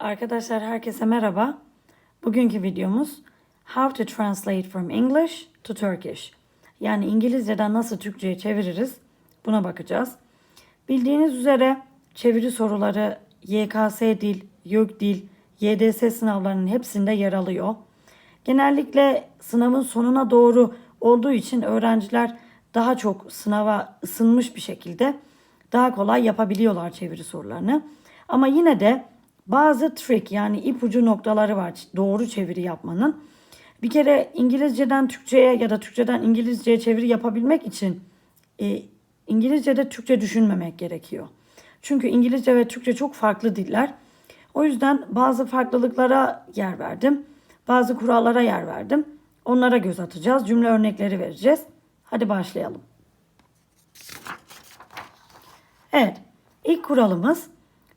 Arkadaşlar herkese merhaba. Bugünkü videomuz How to translate from English to Turkish. Yani İngilizceden nasıl Türkçe'ye çeviririz buna bakacağız. Bildiğiniz üzere çeviri soruları YKS dil, YÖK dil, YDS sınavlarının hepsinde yer alıyor. Genellikle sınavın sonuna doğru olduğu için öğrenciler daha çok sınava ısınmış bir şekilde daha kolay yapabiliyorlar çeviri sorularını. Ama yine de bazı trick yani ipucu noktaları var doğru çeviri yapmanın. Bir kere İngilizceden Türkçe'ye ya da Türkçeden İngilizce'ye çeviri yapabilmek için e, İngilizce'de Türkçe düşünmemek gerekiyor. Çünkü İngilizce ve Türkçe çok farklı diller. O yüzden bazı farklılıklara yer verdim. Bazı kurallara yer verdim. Onlara göz atacağız. Cümle örnekleri vereceğiz. Hadi başlayalım. Evet. ilk kuralımız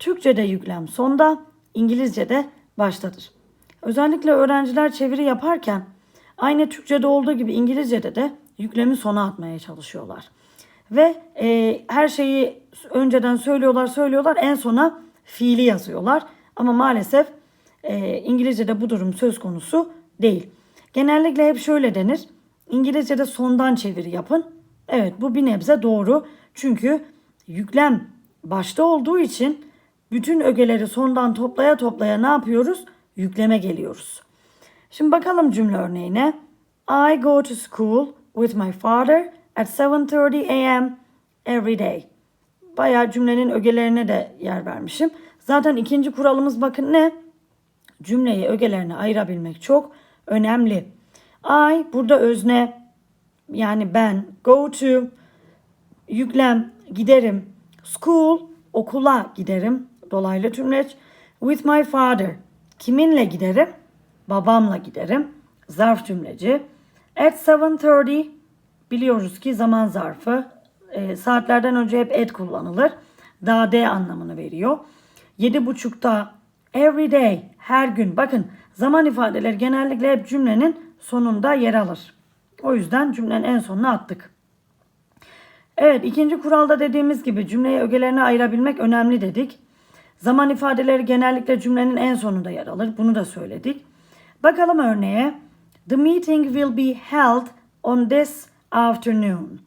Türkçe'de yüklem sonda, İngilizce'de baştadır. Özellikle öğrenciler çeviri yaparken aynı Türkçe'de olduğu gibi İngilizce'de de yüklemi sona atmaya çalışıyorlar. Ve e, her şeyi önceden söylüyorlar söylüyorlar en sona fiili yazıyorlar. Ama maalesef e, İngilizce'de bu durum söz konusu değil. Genellikle hep şöyle denir. İngilizce'de sondan çeviri yapın. Evet bu bir nebze doğru. Çünkü yüklem başta olduğu için bütün ögeleri sondan toplaya toplaya ne yapıyoruz? Yükleme geliyoruz. Şimdi bakalım cümle örneğine. I go to school with my father at 7:30 a.m. every day. Bayağı cümlenin ögelerine de yer vermişim. Zaten ikinci kuralımız bakın ne? Cümleyi ögelerine ayırabilmek çok önemli. I burada özne yani ben go to yüklem giderim. School okula giderim. Dolaylı tümleç. With my father kiminle giderim? Babamla giderim. Zarf cümleci. At 7.30 biliyoruz ki zaman zarfı. E, saatlerden önce hep at kullanılır. Daha D anlamını veriyor. 7.30'da every day her gün bakın zaman ifadeleri genellikle hep cümlenin sonunda yer alır. O yüzden cümlenin en sonuna attık. Evet ikinci kuralda dediğimiz gibi cümleyi ögelerine ayırabilmek önemli dedik. Zaman ifadeleri genellikle cümlenin en sonunda yer alır. Bunu da söyledik. Bakalım örneğe. The meeting will be held on this afternoon.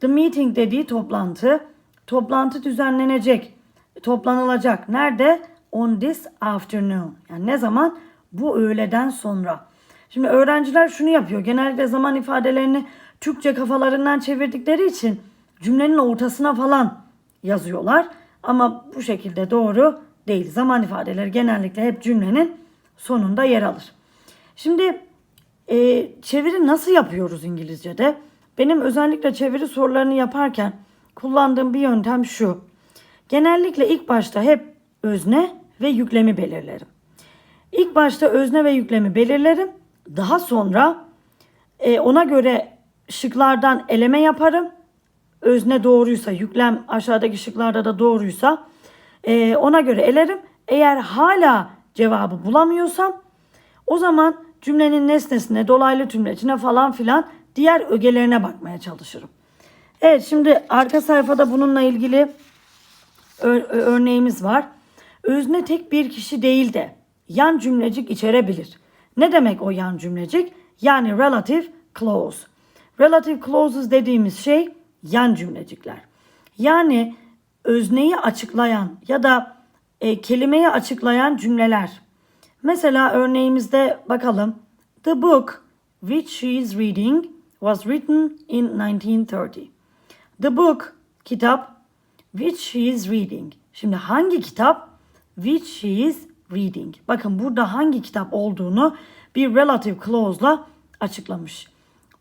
The meeting dediği toplantı. Toplantı düzenlenecek. Toplanılacak. Nerede? On this afternoon. Yani ne zaman? Bu öğleden sonra. Şimdi öğrenciler şunu yapıyor. Genellikle zaman ifadelerini Türkçe kafalarından çevirdikleri için cümlenin ortasına falan yazıyorlar. Ama bu şekilde doğru değil. Zaman ifadeleri genellikle hep cümlenin sonunda yer alır. Şimdi e, çeviri nasıl yapıyoruz İngilizce'de? Benim özellikle çeviri sorularını yaparken kullandığım bir yöntem şu. Genellikle ilk başta hep özne ve yüklemi belirlerim. İlk başta özne ve yüklemi belirlerim. Daha sonra e, ona göre şıklardan eleme yaparım. Özne doğruysa, yüklem aşağıdaki şıklarda da doğruysa e, ona göre elerim. Eğer hala cevabı bulamıyorsam o zaman cümlenin nesnesine, dolaylı tümlecine falan filan diğer ögelerine bakmaya çalışırım. Evet şimdi arka sayfada bununla ilgili örneğimiz var. Özne tek bir kişi değil de yan cümlecik içerebilir. Ne demek o yan cümlecik? Yani relative clause. Relative clauses dediğimiz şey yan cümlecikler. Yani özneyi açıklayan ya da e, kelimeyi açıklayan cümleler. Mesela örneğimizde bakalım. The book which she is reading was written in 1930. The book kitap which she is reading. Şimdi hangi kitap? Which she is reading. Bakın burada hangi kitap olduğunu bir relative clause'la açıklamış.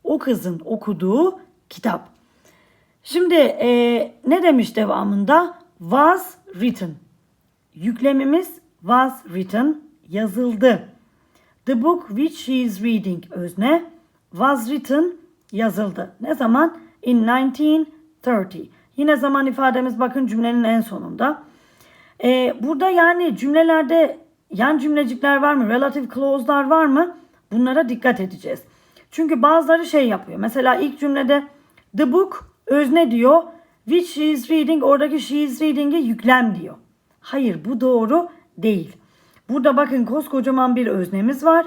O kızın okuduğu kitap. Şimdi e, ne demiş devamında? Was written. Yüklemimiz was written yazıldı. The book which she is reading özne was written yazıldı. Ne zaman? In 1930. Yine zaman ifademiz bakın cümlenin en sonunda. Ee, burada yani cümlelerde yan cümlecikler var mı? Relative clause'lar var mı? Bunlara dikkat edeceğiz. Çünkü bazıları şey yapıyor. Mesela ilk cümlede the book özne diyor. Which she is reading oradaki she is reading'e yüklem diyor. Hayır bu doğru değil. Burada bakın koskocaman bir öznemiz var.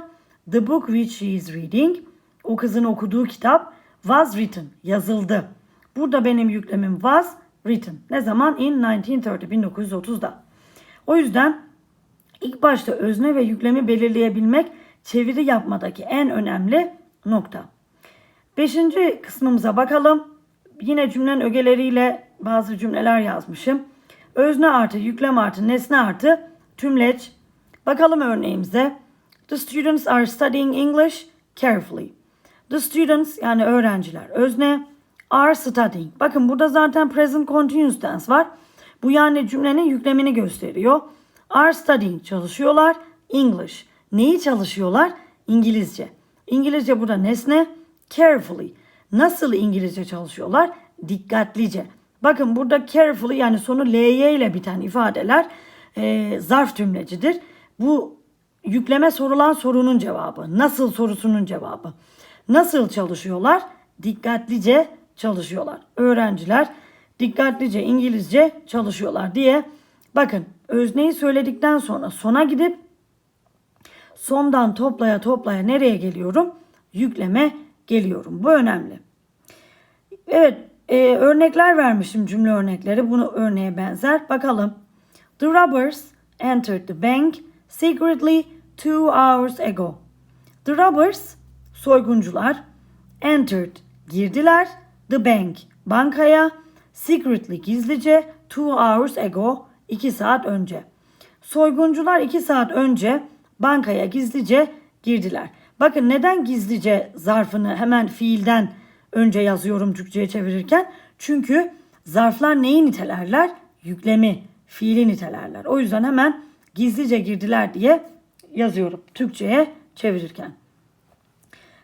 The book which she is reading. O kızın okuduğu kitap was written. Yazıldı. Burada benim yüklemim was written. Ne zaman? In 1930. 1930'da. O yüzden ilk başta özne ve yüklemi belirleyebilmek çeviri yapmadaki en önemli nokta. Beşinci kısmımıza bakalım. Yine cümlenin ögeleriyle bazı cümleler yazmışım. Özne artı, yüklem artı, nesne artı, tümleç. Bakalım örneğimize. The students are studying English carefully. The students yani öğrenciler özne are studying. Bakın burada zaten present continuous tense var. Bu yani cümlenin yüklemini gösteriyor. Are studying çalışıyorlar. English. Neyi çalışıyorlar? İngilizce. İngilizce burada nesne. Carefully. Nasıl İngilizce çalışıyorlar? Dikkatlice. Bakın burada carefully yani sonu ly ile biten ifadeler e, zarf tümlecidir. Bu yükleme sorulan sorunun cevabı. Nasıl sorusunun cevabı. Nasıl çalışıyorlar? Dikkatlice çalışıyorlar. Öğrenciler dikkatlice İngilizce çalışıyorlar diye. Bakın özneyi söyledikten sonra sona gidip sondan toplaya toplaya nereye geliyorum? Yükleme geliyorum. Bu önemli. Evet e, örnekler vermişim cümle örnekleri. Bunu örneğe benzer. Bakalım. The robbers entered the bank secretly two hours ago. The robbers soyguncular entered girdiler the bank bankaya secretly gizlice two hours ago iki saat önce. Soyguncular iki saat önce bankaya gizlice girdiler. Bakın neden gizlice zarfını hemen fiilden önce yazıyorum Türkçe'ye çevirirken? Çünkü zarflar neyi nitelerler? Yüklemi, fiili nitelerler. O yüzden hemen gizlice girdiler diye yazıyorum Türkçe'ye çevirirken.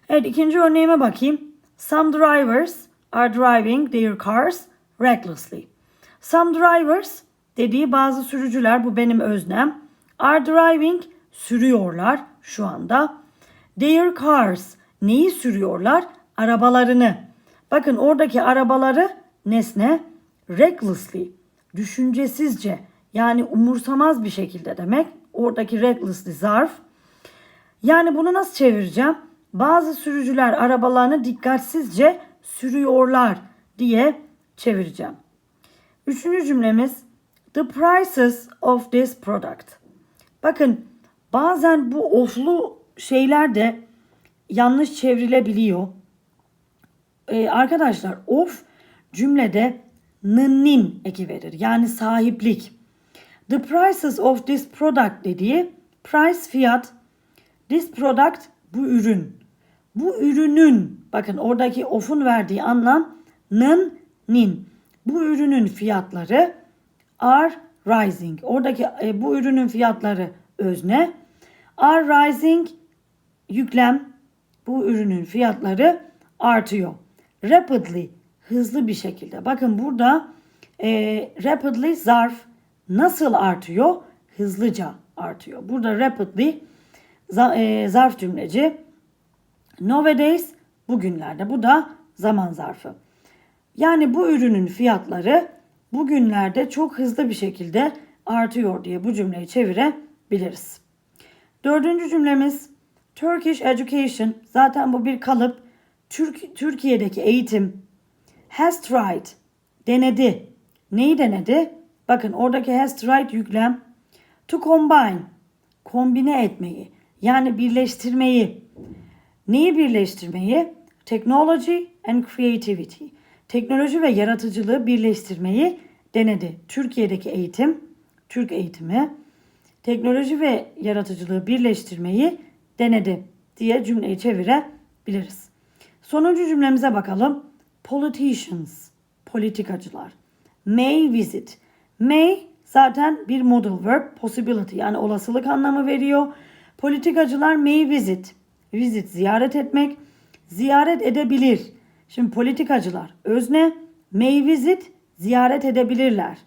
Evet ikinci örneğime bakayım. Some drivers are driving their cars recklessly. Some drivers dediği bazı sürücüler bu benim öznem. Are driving sürüyorlar şu anda. Their cars neyi sürüyorlar? Arabalarını. Bakın oradaki arabaları nesne recklessly düşüncesizce yani umursamaz bir şekilde demek. Oradaki recklessly zarf. Yani bunu nasıl çevireceğim? Bazı sürücüler arabalarını dikkatsizce sürüyorlar diye çevireceğim. Üçüncü cümlemiz The prices of this product. Bakın bazen bu oflu şeyler de yanlış çevrilebiliyor. Ee, arkadaşlar of cümlede nın eki verir. Yani sahiplik. The prices of this product dediği price fiyat. This product bu ürün. Bu ürünün bakın oradaki of'un verdiği anlam nın. Bu ürünün fiyatları are rising. Oradaki e, bu ürünün fiyatları özne. Are rising yüklem. Bu ürünün fiyatları artıyor. Rapidly hızlı bir şekilde. Bakın burada e, rapidly zarf nasıl artıyor? Hızlıca artıyor. Burada rapidly e, zarf cümleci. Nowadays bugünlerde. Bu da zaman zarfı. Yani bu ürünün fiyatları bugünlerde çok hızlı bir şekilde artıyor diye bu cümleyi çevirebiliriz. Dördüncü cümlemiz Turkish education. Zaten bu bir kalıp. Türk, Türkiye'deki eğitim has tried denedi. Neyi denedi? Bakın oradaki has tried yüklem to combine kombine etmeyi yani birleştirmeyi. Neyi birleştirmeyi? Technology and creativity. Teknoloji ve yaratıcılığı birleştirmeyi denedi. Türkiye'deki eğitim, Türk eğitimi teknoloji ve yaratıcılığı birleştirmeyi denedi diye cümleyi çevirebiliriz. Sonuncu cümlemize bakalım. Politicians, politikacılar. May visit. May zaten bir modal verb, possibility yani olasılık anlamı veriyor. Politikacılar may visit. Visit ziyaret etmek. Ziyaret edebilir. Şimdi politikacılar özne may visit ziyaret edebilirler.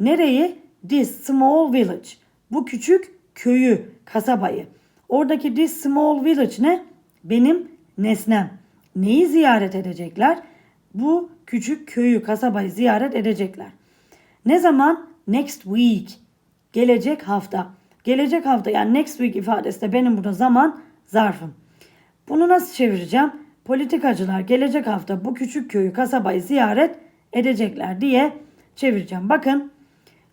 Nereyi? This small village. Bu küçük köyü, kasabayı. Oradaki this small village ne? Benim nesnem. Neyi ziyaret edecekler? Bu küçük köyü, kasabayı ziyaret edecekler. Ne zaman? Next week. Gelecek hafta. Gelecek hafta yani next week ifadesi de benim burada zaman zarfım. Bunu nasıl çevireceğim? Politikacılar gelecek hafta bu küçük köyü, kasabayı ziyaret edecekler diye çevireceğim. Bakın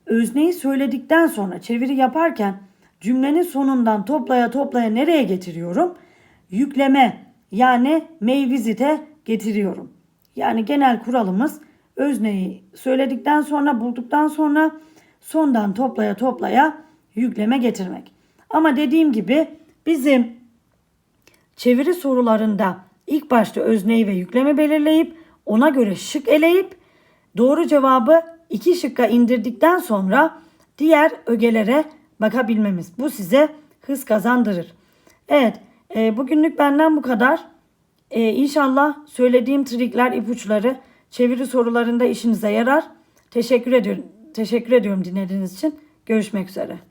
özneyi söyledikten sonra çeviri yaparken cümlenin sonundan toplaya toplaya nereye getiriyorum? Yükleme yani may visit'e getiriyorum. Yani genel kuralımız özneyi söyledikten sonra bulduktan sonra sondan toplaya toplaya yükleme getirmek. Ama dediğim gibi bizim çeviri sorularında ilk başta özneyi ve yükleme belirleyip ona göre şık eleyip doğru cevabı iki şıkka indirdikten sonra diğer ögelere bakabilmemiz. Bu size hız kazandırır. Evet e, bugünlük benden bu kadar. E, inşallah söylediğim trikler, ipuçları çeviri sorularında işinize yarar. Teşekkür ediyorum. Teşekkür ediyorum dinlediğiniz için. Görüşmek üzere.